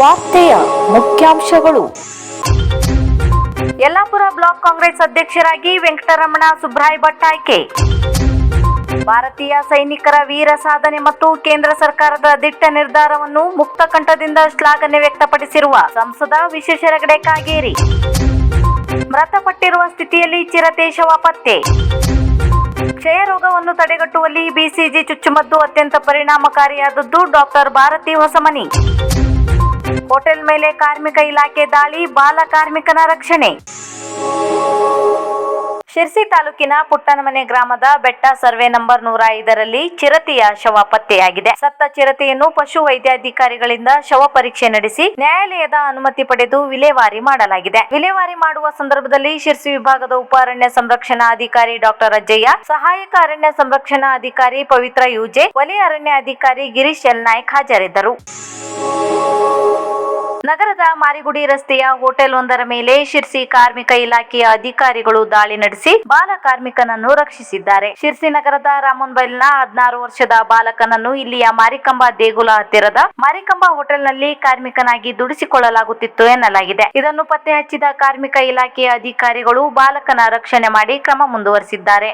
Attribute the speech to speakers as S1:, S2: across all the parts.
S1: ವಾರ್ತೆಯ ಮುಖ್ಯಾಂಶಗಳು.
S2: ಯಲ್ಲಾಪುರ ಬ್ಲಾಕ್ ಕಾಂಗ್ರೆಸ್ ಅಧ್ಯಕ್ಷರಾಗಿ ವೆಂಕಟರಮಣ ಸುಬ್ರಾಯ್ ಭಟ್ ಆಯ್ಕೆ ಭಾರತೀಯ ಸೈನಿಕರ ವೀರ ಸಾಧನೆ ಮತ್ತು ಕೇಂದ್ರ ಸರ್ಕಾರದ ದಿಟ್ಟ ನಿರ್ಧಾರವನ್ನು ಮುಕ್ತ ಕಂಠದಿಂದ ಶ್ಲಾಘನೆ ವ್ಯಕ್ತಪಡಿಸಿರುವ ಸಂಸದ ವಿಶ್ವೇಶ್ವರಗಡೆ ಕಾಗೇರಿ. ಮೃತಪಟ್ಟಿರುವ ಸ್ಥಿತಿಯಲ್ಲಿ ಚಿರತೇಶವ ಪತ್ತೆ ಕ್ಷಯ ರೋಗವನ್ನು ತಡೆಗಟ್ಟುವಲ್ಲಿ ಬಿಸಿಜಿ ಚುಚ್ಚುಮದ್ದು ಅತ್ಯಂತ ಪರಿಣಾಮಕಾರಿಯಾದದ್ದು ಡಾಕ್ಟರ್ ಭಾರತಿ ಹೊಸಮನಿ. ಹೋಟೆಲ್ ಮೇಲೆ ಕಾರ್ಮಿಕ ಇಲಾಖೆ ದಾಳಿ, ಬಾಲ ಕಾರ್ಮಿಕನ ರಕ್ಷಣೆ. ಶಿರ್ಸಿ ತಾಲೂಕಿನ ಪುಟ್ಟನಮನೆ ಗ್ರಾಮದ ಬೆಟ್ಟ ಸರ್ವೆ ನಂಬರ್ ನೂರ ಐದರಲ್ಲಿ ಚಿರತೆಯ ಶವ ಪತ್ತೆಯಾಗಿದೆ. ಸತ್ತ ಚಿರತೆಯನ್ನು ಪಶು ವೈದ್ಯಾಧಿಕಾರಿಗಳಿಂದ ಶವ ಪರೀಕ್ಷೆ ನಡೆಸಿ ನ್ಯಾಯಾಲಯದ ಅನುಮತಿ ಪಡೆದು ವಿಲೇವಾರಿ ಮಾಡಲಾಗಿದೆ. ವಿಲೇವಾರಿ ಮಾಡುವ ಸಂದರ್ಭದಲ್ಲಿ ಶಿರ್ಸಿ ವಿಭಾಗದ ಉಪ ಸಂರಕ್ಷಣಾ ಅಧಿಕಾರಿ ಡಾಕ್ಟರ್ ಅಜ್ಜಯ್ಯ ಸಹಾಯಕ ಅರಣ್ಯ ಸಂರಕ್ಷಣಾ ಅಧಿಕಾರಿ ಪವಿತ್ರ ಯುಜೆ ವಲಯ ಅರಣ್ಯ ಅಧಿಕಾರಿ ಗಿರೀಶ್ ಎಲ್ ನಾಯ್ಕ್ ಹಾಜರಿದ್ದರು. ನಗರದ ಮಾರಿಗುಡಿ ರಸ್ತೆಯ ಹೋಟೆಲ್ ಒಂದರ ಮೇಲೆ ಶಿರ್ಸಿ ಕಾರ್ಮಿಕ ಇಲಾಖೆಯ ಅಧಿಕಾರಿಗಳು ದಾಳಿ ನಡೆಸಿ ಬಾಲ ಕಾರ್ಮಿಕನನ್ನು ರಕ್ಷಿಸಿದ್ದಾರೆ. ಶಿರ್ಸಿ ನಗರದ ರಾಮನ್ಬೈಲ್ನ ಹದಿನಾರು ವರ್ಷದ ಬಾಲಕನನ್ನು ಇಲ್ಲಿಯ ಮಾರಿಕಂಬ ದೇಗುಲ ಹತ್ತಿರದ ಮಾರಿಕಂಬ ಹೋಟೆಲ್ನಲ್ಲಿ ಕಾರ್ಮಿಕನಾಗಿ ದುಡಿಸಿಕೊಳ್ಳಲಾಗುತ್ತಿತ್ತು ಎನ್ನಲಾಗಿದೆ. ಇದನ್ನು ಪತ್ತೆ ಹಚ್ಚಿದ ಕಾರ್ಮಿಕ ಇಲಾಖೆಯ ಅಧಿಕಾರಿಗಳು ಬಾಲಕನ ರಕ್ಷಣೆ ಮಾಡಿ ಕ್ರಮ ಮುಂದುವರಿಸಿದ್ದಾರೆ.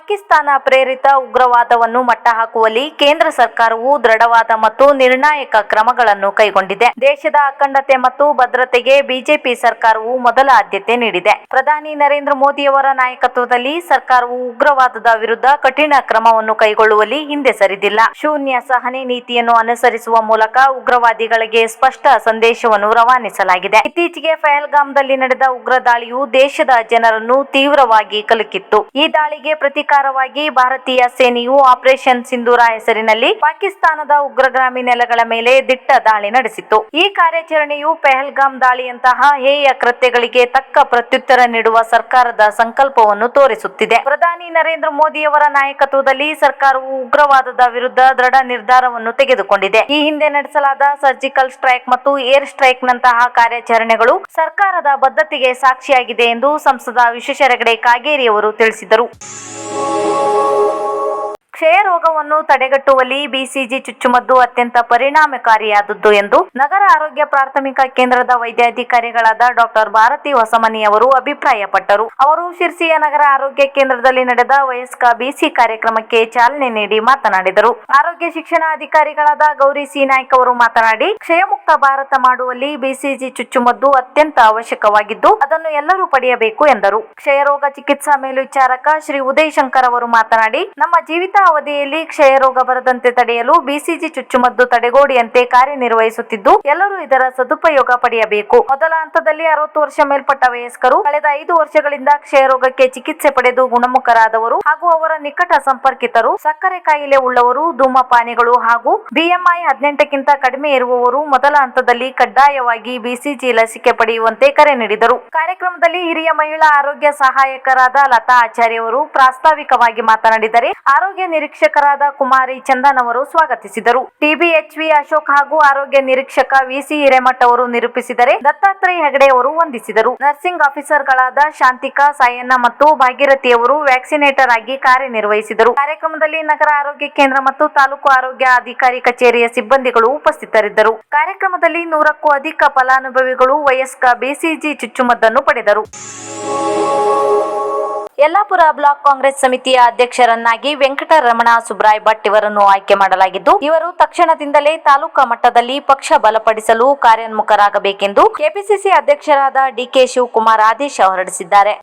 S2: ಪಾಕಿಸ್ತಾನ ಪ್ರೇರಿತ ಉಗ್ರವಾದವನ್ನು ಮಟ್ಟಹಾಕುವಲ್ಲಿ ಕೇಂದ್ರ ಸರ್ಕಾರವು ದೃಢವಾದ ಮತ್ತು ನಿರ್ಣಾಯಕ ಕ್ರಮಗಳನ್ನು ಕೈಗೊಂಡಿದೆ. ದೇಶದ ಅಖಂಡತೆ ಮತ್ತು ಭದ್ರತೆಗೆ ಬಿಜೆಪಿ ಸರ್ಕಾರವು ಮೊದಲ ಆದ್ಯತೆ ನೀಡಿದೆ. ಪ್ರಧಾನಿ ನರೇಂದ್ರ ಮೋದಿಯವರ ನಾಯಕತ್ವದಲ್ಲಿ ಸರ್ಕಾರವು ಉಗ್ರವಾದದ ವಿರುದ್ಧ ಕಠಿಣ ಕ್ರಮವನ್ನು ಕೈಗೊಳ್ಳುವಲ್ಲಿ ಹಿಂದೆ ಸರಿದಿಲ್ಲ. ಶೂನ್ಯ ಸಹನೆ ನೀತಿಯನ್ನು ಅನುಸರಿಸುವ ಮೂಲಕ ಉಗ್ರವಾದಿಗಳಿಗೆ ಸ್ಪಷ್ಟ ಸಂದೇಶವನ್ನು ರವಾನಿಸಲಾಗಿದೆ. ಇತ್ತೀಚೆಗೆ ಪಹಲ್ಗಾಮ್ದಲ್ಲಿ ನಡೆದ ಉಗ್ರ ದಾಳಿಯು ದೇಶದ ಜನರನ್ನು ತೀವ್ರವಾಗಿ ಕಲಕಿತ್ತು. ಈ ದಾಳಿಗೆ ಪ್ರತೀಕಾರವಾಗಿ ಭಾರತೀಯ ಸೇನೆಯು ಆಪರೇಷನ್ ಸಿಂಧೂರ ಹೆಸರಿನಲ್ಲಿ ಪಾಕಿಸ್ತಾನದ ಉಗ್ರಗಾಮಿ ನೆಲಗಳ ಮೇಲೆ ದಿಟ್ಟ ದಾಳಿ ನಡೆಸಿತ್ತು. ಈ ಕಾರ್ಯಾಚರಣೆಯು ಪೆಹಲ್ಗಾಮ್ ದಾಳಿಯಂತಹ ಹೇಯ ಕೃತ್ಯಗಳಿಗೆ ತಕ್ಕ ಪ್ರತ್ಯುತ್ತರ ನೀಡುವ ಸರ್ಕಾರದ ಸಂಕಲ್ಪವನ್ನು ತೋರಿಸುತ್ತಿದೆ. ಪ್ರಧಾನಿ ನರೇಂದ್ರ ಮೋದಿಯವರ ನಾಯಕತ್ವದಲ್ಲಿ ಸರ್ಕಾರವು ಉಗ್ರವಾದದ ವಿರುದ್ಧ ದೃಢ ನಿರ್ಧಾರವನ್ನು ತೆಗೆದುಕೊಂಡಿದೆ. ಈ ಹಿಂದೆ ನಡೆಸಲಾದ ಸರ್ಜಿಕಲ್ ಸ್ಟ್ರೈಕ್ ಮತ್ತು ಏರ್ ಸ್ಟ್ರೈಕ್ ನಂತಹ ಕಾರ್ಯಾಚರಣೆಗಳು ಸರ್ಕಾರದ ಬದ್ಧತೆಗೆ ಸಾಕ್ಷಿಯಾಗಿದೆ ಎಂದು ಸಂಸದ ವಿಶ್ವೇಶ್ವರಗಡೆ ಕಾಗೇರಿ ಅವರು ತಿಳಿಸಿದರು. Oh. ಕ್ಷಯ ರೋಗವನ್ನು ತಡೆಗಟ್ಟುವಲ್ಲಿ ಬಿಸಿಜಿ ಚುಚ್ಚುಮದ್ದು ಅತ್ಯಂತ ಪರಿಣಾಮಕಾರಿಯಾದದ್ದು ಎಂದು ನಗರ ಆರೋಗ್ಯ ಪ್ರಾಥಮಿಕ ಕೇಂದ್ರದ ವೈದ್ಯಾಧಿಕಾರಿಗಳಾದ ಡಾಕ್ಟರ್ ಭಾರತಿ ಹೊಸಮನಿ ಅವರು ಅಭಿಪ್ರಾಯಪಟ್ಟರು. ಅವರು ಶಿರ್ಸಿಯ ನಗರ ಆರೋಗ್ಯ ಕೇಂದ್ರದಲ್ಲಿ ನಡೆದ ವಯಸ್ಕ ಬಿಸಿ ಕಾರ್ಯಕ್ರಮಕ್ಕೆ ಚಾಲನೆ ನೀಡಿ ಮಾತನಾಡಿದರು. ಆರೋಗ್ಯ ಶಿಕ್ಷಣ ಅಧಿಕಾರಿಗಳಾದ ಗೌರಿ ಸಿ ನಾಯ್ಕ ಅವರು ಮಾತನಾಡಿ, ಕ್ಷಯಮುಕ್ತ ಭಾರತ ಮಾಡುವಲ್ಲಿ ಬಿಸಿಜಿ ಚುಚ್ಚುಮದ್ದು ಅತ್ಯಂತ ಅವಶ್ಯಕವಾಗಿದ್ದು, ಅದನ್ನು ಎಲ್ಲರೂ ಪಡೆಯಬೇಕು ಎಂದರು. ಕ್ಷಯರೋಗ ಚಿಕಿತ್ಸಾ ಮೇಲ್ವಿಚಾರಕ ಶ್ರೀ ಉದಯ್ ಶಂಕರ್ ಅವರು ಮಾತನಾಡಿ, ನಮ್ಮ ಜೀವಿತಾವಧಿಯಲ್ಲಿ ಕ್ಷಯ ರೋಗ ಬರದಂತೆ ತಡೆಯಲು ಬಿಸಿಜಿ ಚುಚ್ಚುಮದ್ದು ತಡೆಗೋಡಿಯಂತೆ ಕಾರ್ಯನಿರ್ವಹಿಸುತ್ತಿದ್ದು, ಎಲ್ಲರೂ ಇದರ ಸದುಪಯೋಗ ಪಡೆಯಬೇಕು. ಮೊದಲ ಹಂತದಲ್ಲಿ ಅರವತ್ತು ವರ್ಷ ಮೇಲ್ಪಟ್ಟ ವಯಸ್ಕರು, ಕಳೆದ ಐದು ವರ್ಷಗಳಿಂದ ಕ್ಷಯ ರೋಗಕ್ಕೆ ಚಿಕಿತ್ಸೆ ಪಡೆದು ಗುಣಮುಖರಾದವರು ಹಾಗೂ ಅವರ ನಿಕಟ ಸಂಪರ್ಕಿತರು, ಸಕ್ಕರೆ ಕಾಯಿಲೆ ಉಳ್ಳವರು, ಧೂಮಪಾನಿಗಳು ಹಾಗೂ ಬಿಎಂಐ ಹದಿನೆಂಟಕ್ಕಿಂತ ಕಡಿಮೆ ಇರುವವರು ಮೊದಲ ಹಂತದಲ್ಲಿ ಕಡ್ಡಾಯವಾಗಿ ಬಿಸಿಜಿ ಲಸಿಕೆ ಪಡೆಯುವಂತೆ ಕರೆ ನೀಡಿದರು. ಕಾರ್ಯಕ್ರಮದಲ್ಲಿ ಹಿರಿಯ ಮಹಿಳಾ ಆರೋಗ್ಯ ಸಹಾಯಕರಾದ ಲತಾ ಆಚಾರ್ಯವರು ಪ್ರಾಸ್ತಾವಿಕವಾಗಿ ಮಾತನಾಡಿದರೆ, ಆರೋಗ್ಯ ನಿರೀಕ್ಷಕರಾದ ಕುಮಾರಿ ಚಂದನ್ ಅವರು ಸ್ವಾಗತಿಸಿದರು. ಟಿಬಿಎಚ್ವಿ ಅಶೋಕ್ ಹಾಗೂ ಆರೋಗ್ಯ ನಿರೀಕ್ಷಕ ವಿಸಿ ಹಿರೇಮಠ ಅವರು ನಿರೂಪಿಸಿದರೆ ದತ್ತಾತ್ರೇಯ ಹೆಗಡೆ ಅವರು ವಂದಿಸಿದರು. ನರ್ಸಿಂಗ್ ಆಫೀಸರ್ಗಳಾದ ಶಾಂತಿಕಾ, ಸಾಯಣ್ಣ ಮತ್ತು ಭಾಗೀರಥಿ ಅವರು ವ್ಯಾಕ್ಸಿನೇಟರ್ ಆಗಿ ಕಾರ್ಯನಿರ್ವಹಿಸಿದರು. ಕಾರ್ಯಕ್ರಮದಲ್ಲಿ ನಗರ ಆರೋಗ್ಯ ಕೇಂದ್ರ ಮತ್ತು ತಾಲೂಕು ಆರೋಗ್ಯ ಅಧಿಕಾರಿ ಕಚೇರಿಯ ಸಿಬ್ಬಂದಿಗಳು ಉಪಸ್ಥಿತರಿದ್ದರು. ಕಾರ್ಯಕ್ರಮದಲ್ಲಿ ನೂರಕ್ಕೂ ಅಧಿಕ ಫಲಾನುಭವಿಗಳು ವಯಸ್ಕ ಬಿಸಿಜಿ ಚುಚ್ಚುಮದ್ದನ್ನು ಪಡೆದರು. ಯಲ್ಲಾಪುರ ಬ್ಲಾಕ್ ಕಾಂಗ್ರೆಸ್ ಸಮಿತಿಯ ಅಧ್ಯಕ್ಷರನ್ನಾಗಿ ವೆಂಕಟರಮಣ ಸುಬ್ರಾಯ್ ಭಟ್ ಇವರನ್ನು ಆಯ್ಕೆ ಮಾಡಲಾಗಿದ್ದು, ಇವರು ತಕ್ಷಣದಿಂದಲೇ ತಾಲೂಕಾ ಮಟ್ಟದಲ್ಲಿ ಪಕ್ಷ ಬಲಪಡಿಸಲು ಕಾರ್ಯೋನ್ಮುಖರಾಗಬೇಕೆಂದು ಕೆಪಿಸಿಸಿ ಅಧ್ಯಕ್ಷರಾದ ಡಿಕೆ ಶಿವಕುಮಾರ್ ಆದೇಶ ಹೊರಡಿಸಿದ್ದಾರೆ.